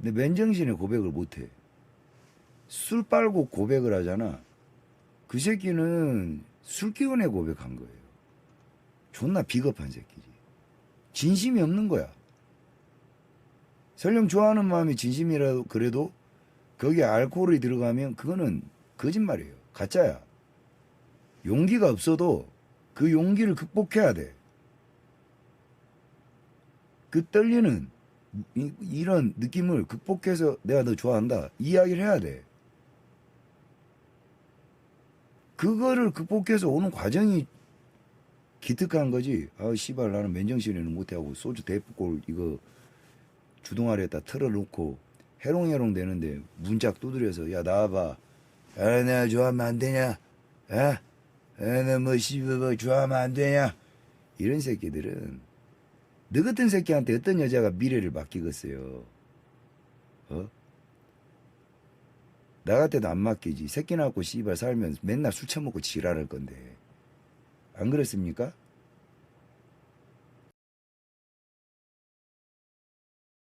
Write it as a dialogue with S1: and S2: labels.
S1: 근데 맨정신에 고백을 못해. 술 빨고 고백을 하잖아. 그 새끼는 술 기운에 고백한 거예요. 존나 비겁한 새끼지. 진심이 없는 거야. 설령 좋아하는 마음이 진심이라도 그래도 거기에 알코올이 들어가면 그거는 거짓말이에요. 가짜야. 용기가 없어도 그 용기를 극복해야 돼. 그 떨리는 이, 이런 느낌을 극복해서 내가 너 좋아한다. 이야기를 해야 돼. 그거를 극복해서 오는 과정이 기특한 거지. 아, 씨발, 나는 맨정신에는 못하고 소주 대포골 이거 주둥아리에다 틀어놓고 해롱해롱 되는데 문짝 두드려서 야, 나와봐. 아, 내가 좋아하면 안 되냐? 아? 아, 나뭐 씨발, 뭐 좋아하면 안 되냐? 이런 새끼들은 너 같은 새끼한테 어떤 여자가 미래를 맡기겠어요? 어? 나 같아도 안 맡기지. 새끼 낳고 씨발 살면 맨날 술 처먹고 지랄할 건데. 안 그렇습니까?